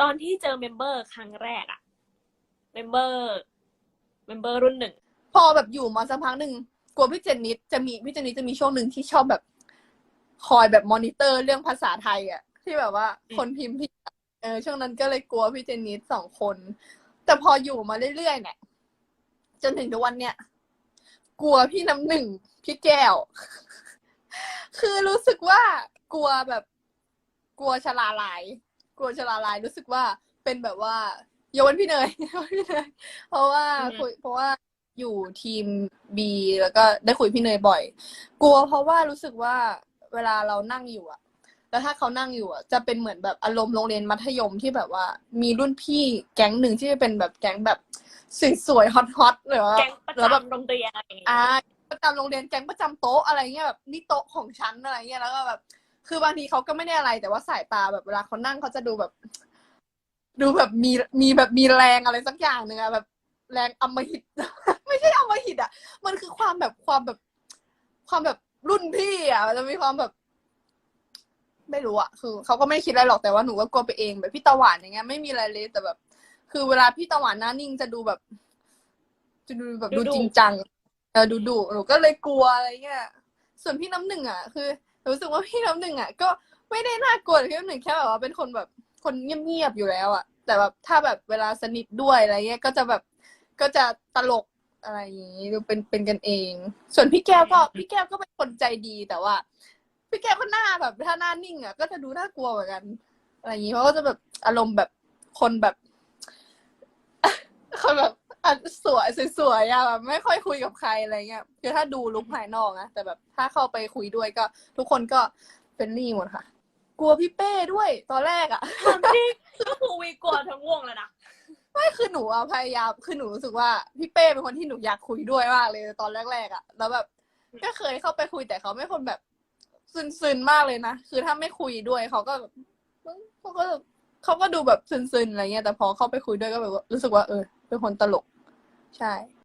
ตอนที่เจอเมมเบอร์ครั้งแรกอะเมมเบอร์เมมเบอร์รุ่นหนึ่ง พอแบบอยู่มาสักพักหนึ่งกลัวพี่เจนนิดจะมีพี่เจนนิดจะมีช่วงหนึ่งที่ชอบแบบ คอยแบบมอนิเตอร์เรื่องภาษาไทยอะที่แบบว่า คนพิมพ์ผิดอะเออช่วงนั้นก็เลยกลัวพี่เจนนิดสองคน แต่พออยู่มาเรื่อยๆเนี่ยจนถึงทุกวันเนี่ยกลัวพี่น้ำหนึ่งพี่แก้ว คือรู้สึกว่ากลัวแบบ กลัวชลาลาย กลัวชลาลายรู้สึกว่าเป็นแบบว่าโยนพี่เนยโยนพี่เนยเพราะว่าคุยเพราะว่าอยู่ทีมบีแล้วก็ได้คุยพี่เนยบ่อย กลัวเพราะว่ารู้สึกว่าเวลาเรานั่งอยู่อะแล้วถ้าเขานั่งอยู่อะจะเป็นเหมือนแบบอารมณ์โรงเรียนมัธยมที่แบบว่า มีรุ่นพี่แก๊งหนึ่งที่เป็นแบบแก๊งแบบสวยๆฮอตๆหรือว่าแก๊งประแล้วแบบจำโรงเรียนอะไรอย่างเงี้ยอ่าประจำโรงเรียนแก๊งประจำโต๊ะอะไรเงี้ยแบบนี่โต๊ะของฉันอะไรเงี้ยแล้วก็แบบ คือบางทีเขาก็ไม่ได้อะไร แต่ว่าสายตาแบบเวลาเขานั่งเขาจะดูแบบ ดูแบบมีมีแบบมีแรงอะไรสักอย่างหนึ่งอะแบบแรงอำมหิต ไม่ใช่อำมหิตอะมันคือความแบบความแบบ ความแบบรุ่นพี่อะมันจะมีความแบบ ไม่รู้อะคือเขาก็ไม่ได้คิดอะไรหรอกแต่ว่าหนูก็กลัวไปเองแบบพี่ตะหวานอย่างเงี้ยไม่มีอะไรเลยแต่แบบ คือเวลาพี่ตะหวานหน้านิ่งจะดูแบบ จะดูแบบดูจริงจังเออดูดุหนูก็เลยกลัวอะไรเงี้ยส่วนพี่น้ำหนึ่งอะคือ รู้สึกว่าพี่น้ำหนึ่งอะ ก็ไม่ได้น่ากลัวแต่พี่น้ำหนึ่งแค่แบบว่าเป็นคนแบบคนเงียบๆอยู่แล้วอะ แต่แบบถ้าแบบเวลาสนิทด้วยอะไรเงี้ยก็จะแบบก็จะตลกอะไรอย่างงี้ดูเป็นเป็นกันเอง ส่วนพี่แก้วก็พี่แก้วก็เป็นคนใจดีแต่ว่า พี่แก้วก็หน้าแบบถ้าหน้านิ่งอะก็จะดูน่ากลัวเหมือนกัน อะไรอย่างงี้เพราะก็จะแบบอารมณ์แบบคนแบบคนแบบ อะสวยสวยๆอะแบบไม่ค่อยคุยกับใครอะไรเงี้ยคือถ้าดูลุคภายนอกนะแต่แบบถ้าเข้าไปคุยด้วยก็ ทุกคนก็เป็นรี่หมดค่ะ กลัวพี่เป้ด้วยตอนแรกอะจริงก็คือวีกลัวทั้งวงเลยนะไม่คือหนูอะพยายามคือหนูรู้สึกว่าพี่เป้เป็นคนที่หนูอยากคุยด้วยมากเลยตอนแรกๆอะแล้วแบบก็เคยเข้าไปคุยแต่เขาไม่คนแบบซึนๆมากเลยนะคือถ้าไม่คุยด้วยเขาก็แบบเขาก็เขาก็ดูแบบซึนๆอะไรเงี้ยแต่พอเข้าไปคุยด้วยก็แบบว่ารู้สึกว่าเออเป็นคนตลก ใช่